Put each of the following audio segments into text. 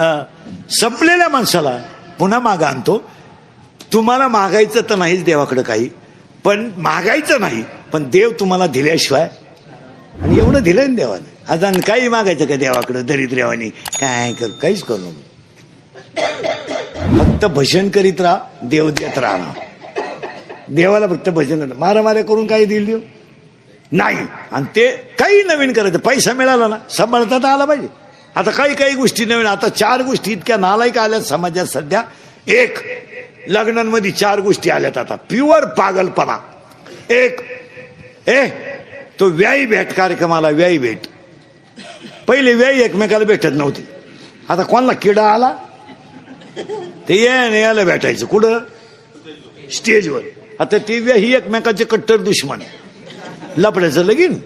संपलेल्या माणसाला पुन्हा मागा आणतो. तुम्हाला मागायचं तर नाहीच देवाकडे काही पण मागायचं नाही पण देव तुम्हाला दिल्याशिवाय आणि एवढं दिलंय ना देवाने. आता आणि काही मागायचं का देवाकडं दरिद्र्यावानी काय कर काहीच करू फक्त भजन करीत राहा देव देत राहा. देवाला फक्त भजन मारामाऱ्या करून काही दिली देव? नाही. आणि ते काही नवीन करायचं. पैसा मिळाला ना सांभाळता तर आला पाहिजे. आता काही काही गोष्टी नवीन आता चार गोष्टी इतक्या नालायक आल्यात समाजात सध्या. एक लग्नांमध्ये चार गोष्टी आल्यात आता. प्युअर पागलपणा. एक ए तो व्यायी भेट कार्यक्रमाला व्यायी भेट. पहिले व्याई एकमेकाला भेटत नव्हती. आता कोणाला किडा आला? ते ये याला भेटायचं. कुठं? स्टेजवर. आता ती व्याही एकमेकाचे कट्टर दुश्मन. लपड्याचं लगीन.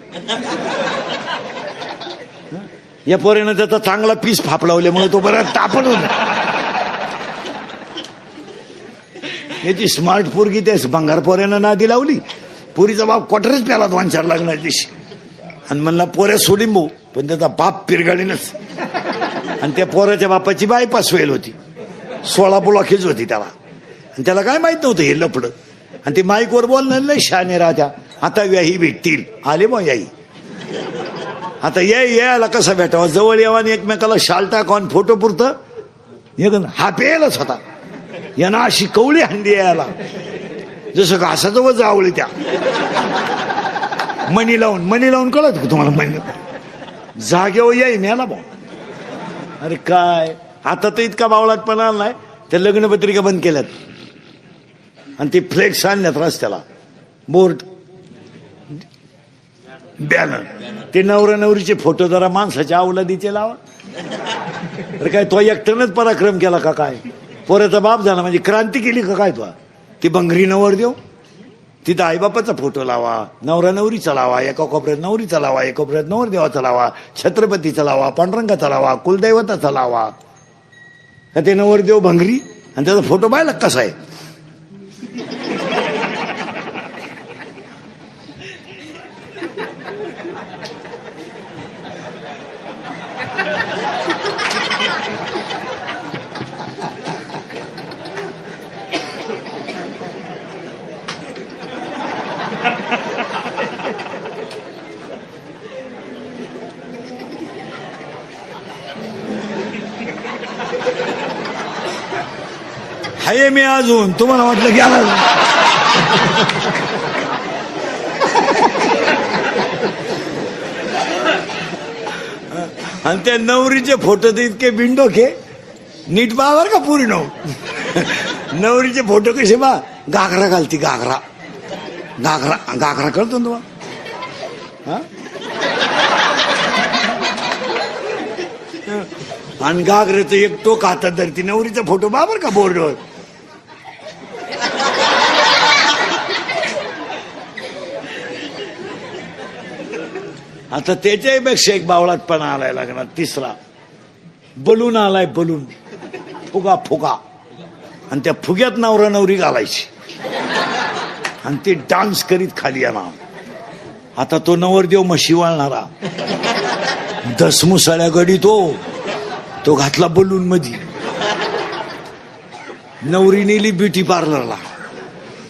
या पोरेनं त्याचा चांगला पीस फापलावल्यामुळे तो बऱ्याच तापण होता याची स्मार्ट पोरगी त्या भंगार पोऱ्यानं नादी लावली. पोरीचा बाप क्वार्टरच प्याला दोन चार लागणार दिवशी. आणि म्हणला पोऱ्या सोडीन भाऊ पण त्याचा बाप पिरगाडीनच. आणि त्या पोऱ्याच्या बापाची बायपास होईल होती. सोळा ब्लॉकेज होती त्याला. आणि त्याला काय माहीत नव्हतं हे लफडं आणि ते माईकवर बोलणार नाही शाने राहत्या. आता व्याही भेटतील. आले मग याही आता ये यायला कसं भेटावं? जवळ यावं आणि एकमेकाला शाल टाकावून फोटो पुरतं? हे हा पेलच होता. यांना अशी कवळी हंडी यायला. जसं घासाचं वज जावळी त्या. मनी लावून मनी लावून कळत का तुम्हाला मनी जागेवर याई मेला भाऊ. अरे काय? आता तर इतका बावळाटपणा आला नाही. त्या लग्नपत्रिका बंद केल्यात. आणि ते फ्लेक्स आणल्यात रस्त्याला. बोर्ड. बॅनर. ते नवरा नवरीचे फोटो जरा माणसाच्या अवलादीचे लावा. अरे काय तो एकट्यानंच पराक्रम केला का काय? पोऱ्याचा बाप झाला म्हणजे क्रांती केली का काय तो? ती बंगरी नवर देऊ तिथं आईबापाचा फोटो लावा नवरा नवरीचा लावा एका कोपऱ्यात नवरीचा लावा एका कोपऱ्यात नवर देवाचा लावा छत्रपतीचा लावा पांडुरंगाचा लावा कुलदैवताचा लावा. ते नवरदेव भंगरी आणि त्याचा फोटो पाहिला कसा आहे? आहे मी अजून. तुम्हाला वाटलं की आला आणि त्या नवरीचे फोटो तर इतके बिंडोके नीट बावर का पुरी नऊ नवरीचे फोटो कसे बा घागरा घालती घागरा. घागरा घागरा कळतो ना तुम्हाला. आणि घागरेचं एक टोक हातात धरती. नवरीचा फोटो बाबर का बोर्डवर आता त्याच्याहीपेक्षा एक बावळातपणा आलाय लागणार तिसरा. बलून आलाय बलून. फुगा फुगा. आणि त्या फुग्यात नवरा नवरी घालायची. आणि ते डान्स करीत खाली येणार आता तो नवरदेव म्हशी वाळणारा दसमुसाळ्या गडी तो हो. तो घातला बलून मधी. नवरी नेली ब्युटी पार्लरला.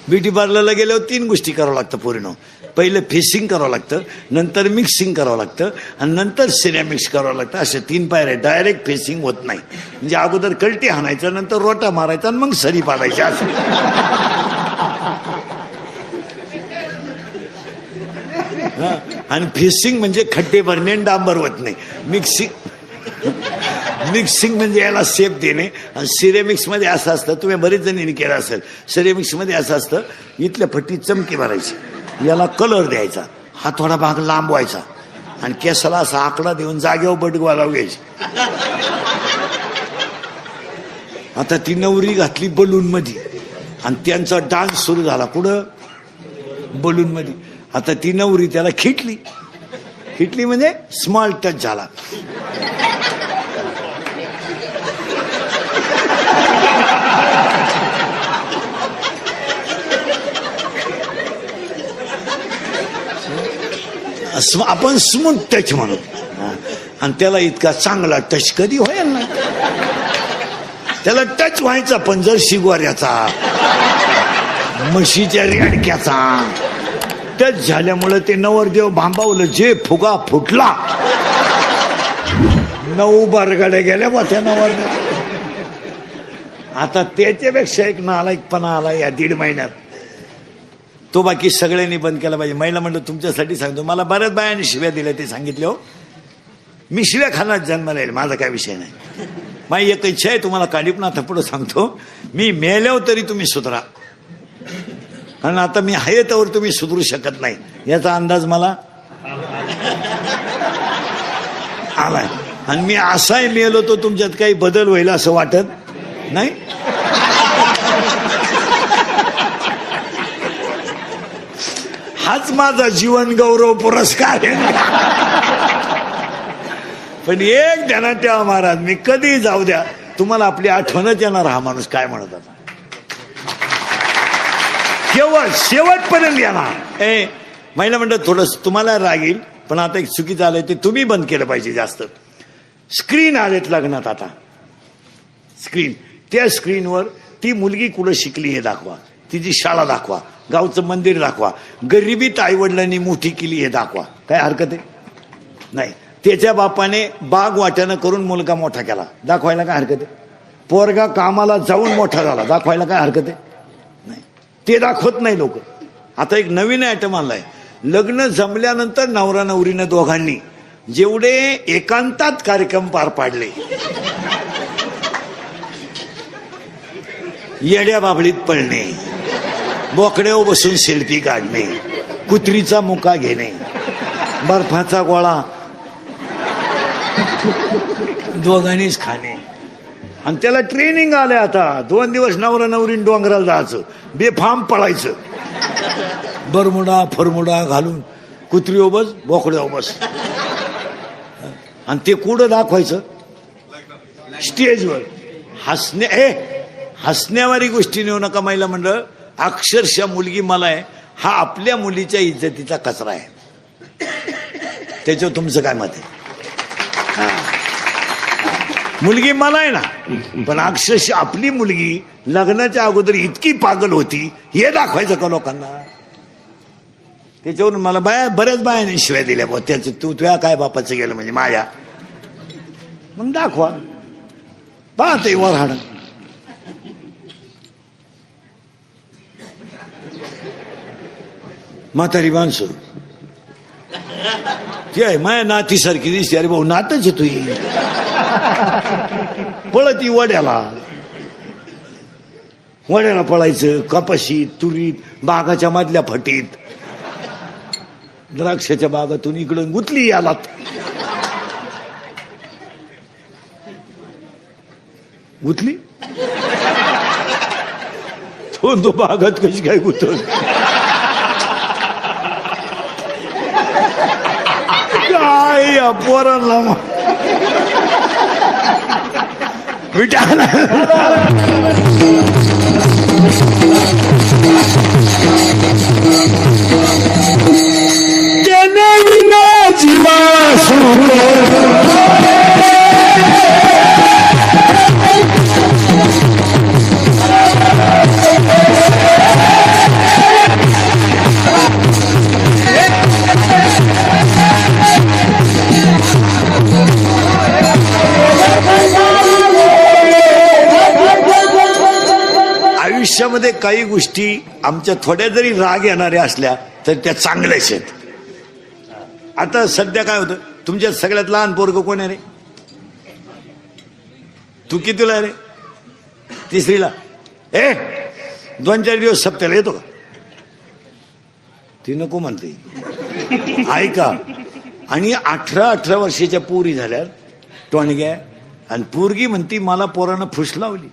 ब्युटी पार्लरला गेल्यावर तीन गोष्टी करावं लागतं पूर्ण. पहिलं फेसिंग करावं लागतं नंतर मिक्सिंग करावं लागतं आणि नंतर सिनेमिक्स करावं लागतं. असे तीन पायऱ्या डायरेक्ट फेसिंग होत नाही. म्हणजे अगोदर कलटी हाणायचं नंतर रोटा मारायचा आणि मग सरी पाडायची असं आणि फेसिंग म्हणजे खड्डे भरणे आणि डांबर होत नाही. मिक्सिंग मिक्सिंग म्हणजे याला सेप देणे. आणि सिरेमिक्समध्ये असं असतं. तुम्ही बरेच जणींनी केलं असेल. सिरेमिक्समध्ये असं असतं. इथल्या फट्टीत चमकी मारायची. याला कलर द्यायचा. हा थोडा भाग लांब व्हायचा आणि केसाला असा आकडा देऊन जागेवर बटगवाला लावायची आता ती नवरी घातली बलून मध्ये आणि त्यांचा डान्स सुरू झाला. कुठं? बलून मध्ये आता ती नवरी त्याला खिटली. खिटली म्हणजे स्मॉल टच झाला. स्म- आपण स्मूथ टच म्हणू. आणि त्याला इतका चांगला टच कधी होईल ना? त्याला टच व्हायचा पण जर शिगवाऱ्याचा म्हशीच्या रेडक्याचा टच झाल्यामुळं ते नवरदेव भांबावलं जे फुगा फुटला. नऊ बारगाड्या गेल्या बा त्या नवरदेव आता त्याच्यापेक्षा एक नालायकपणा आला या दीड महिन्यात. तो बाकी सगळ्यांनी बंद केला पाहिजे. महिला म्हणलं तुमच्यासाठी सांगतो. मला बऱ्याच बायांनी शिव्या दिल्या ते सांगितले हो. मी शिव्या खानात जन्माला येईल. माझा काय विषय नाही. माझी एक इच्छा आहे तुम्हाला काडीपणा पुढं सांगतो. मी मेल्यावर तरी तुम्ही सुधरा. कारण आता मी आहे त्यावर तुम्ही सुधरू शकत नाही. याचा अंदाज मला आलाय. आणि मी असाही मेलो तो तुमच्यात काही बदल होईल असं वाटत नाही? हाच माझा जीवन गौरव पुरस्कार आहे. पण एक ध्यानात ठेवा महाराज मी कधी जाऊ द्या तुम्हाला आपली आठवणच येणार हा माणूस काय म्हणत होता. केवळ शेवटपर्यंत येणार. ए महिला म्हणतात थोडस तुम्हाला राग येईल पण आता एक चुकीचं आलंय ते तुम्ही बंद केलं पाहिजे जास्त. स्क्रीन आलेत लग्नात आता. स्क्रीन. त्या स्क्रीनवर ती मुलगी कुठं शिकली हे दाखवा. तिची शाळा दाखवा. गावचं मंदिर दाखवा. गरिबीत आईवडिलांनी मोठी केली हे दाखवा. काय हरकत आहे? नाही. त्याच्या बापाने बाग वाट्यानं करून मुलगा मोठा केला. दाखवायला काय हरकत आहे? पोरगा कामाला जाऊन मोठा झाला. दाखवायला काय हरकत आहे? नाही. ते दाखवत नाही लोक. आता एक नवीन आयटम आलाय लग्न जमल्यानंतर नवरा नवरीनं दोघांनी जेवढे एकांतात कार्यक्रम पार पाडले येड्या बाबळीत पडणे बोकड्यावर बसून सेल्फी काढणे. कुत्रीचा मुका घेणे. बर्फाचा गोळा. दोघांनीच खाणे. आणि त्याला ट्रेनिंग आलंय आता. दोन दिवस नवरा नवरीन डोंगराला जायचं. बेफाम पळायचं. बरमुडा फरमुडा घालून कुत्री बस बोकड्या बस. आणि ते कुठं दाखवायचं? स्टेजवर. हसणे ए हसण्यावारी गोष्टी नेऊ नका महिला मंडळ. अक्षरशः मुलगी मला आहे हा आपल्या मुलीच्या इज्जतीचा कचरा आहे. त्याच्यावर तुमचं काय मत आहे? मुलगी मला आहे ना पण अक्षरशः आपली मुलगी लग्नाच्या अगोदर इतकी पागल होती हे दाखवायचं का लोकांना? त्याच्यावरून मला बाया बऱ्याच बायाने शिवाय दिल्या बा त्याचं तू तुझ्या काय बापाचं गेलं म्हणजे माझ्या मग दाखवा. पाहते वर हाडं म्हातारी माणसं ती आहे माया नातीसारखी दिसते अरे भाऊ नातच आहे तुही पळत ती वड्याला वड्याला पळायचं कपाशीत तुरीत बागाच्या मधल्या फटीत द्राक्षाच्या बागातून इकडून गुतली यालात गुतली तो बागात कशी काय गुतल काय या पोरांना काही गोष्टी आमच्या थोड्या जरी राग येणाऱ्या असल्या तर त्या चांगल्याच आहेत. आता सध्या काय होतं? तुमच्या सगळ्यात लहान पोरग कोण आहे रे? तू कितीला रे? तिसरीला. ए दोन चार दिवस सप्त्याला येतो का? ती नको म्हणते. ऐका. आणि अठरा अठरा वर्षाच्या पोरी झाल्या टोणग्या. आणि पोरगी म्हणती मला पोरानं फुस लावली.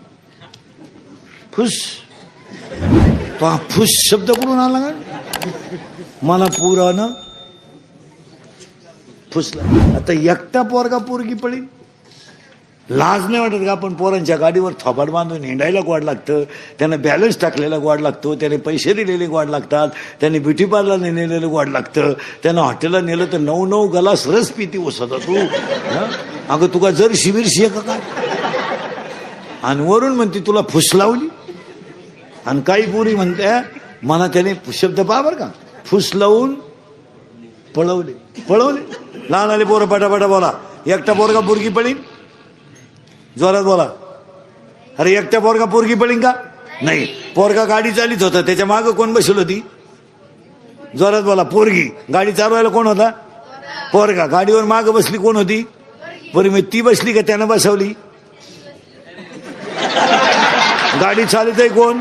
फुस. तो फुस शब्द कुठून आला का? मला पुरानं फुसला. आता एकटा पोरगा पोरगी पडेल लाज नाही वाटत का आपण पोरांच्या गाडीवर थोबाड बांधून हिंडायला गोड लागतं? त्यांना बॅलन्स टाकलेला गोड लागतो त्याने पैसे दिलेले गोड लागतात त्याने ब्युटी पार्लरला नेलेलं गोड लागतं त्यांना हॉटेलला नेलं तर नऊ नऊ गलास रस पिती ओसत तू अगं तुका जर शिबिर शिय का काय? आणि वरून म्हणते तुला फुस लावली? आणि काही पुरी म्हणते मला त्याने शब्द पहा बरं का. फुस लावून पळवले. पळवले. लहान आले पोरं पटापटा बोला. एकटा पोरगा पोरगी पळीन? जोरात बोला. अरे एकटा पोरगा पोरगी पळीन का? नाही. पोरगा गाडी चालित होता. त्याच्या मागं कोण बसलो होती? जोरात बोला. पोरगी. गाडी चालवायला कोण होता? पोरगा. गाडीवर मागं बसली कोण होती? बरं मी ती बसली का? त्यानं बसवली. गाडी चालत आहे कोण?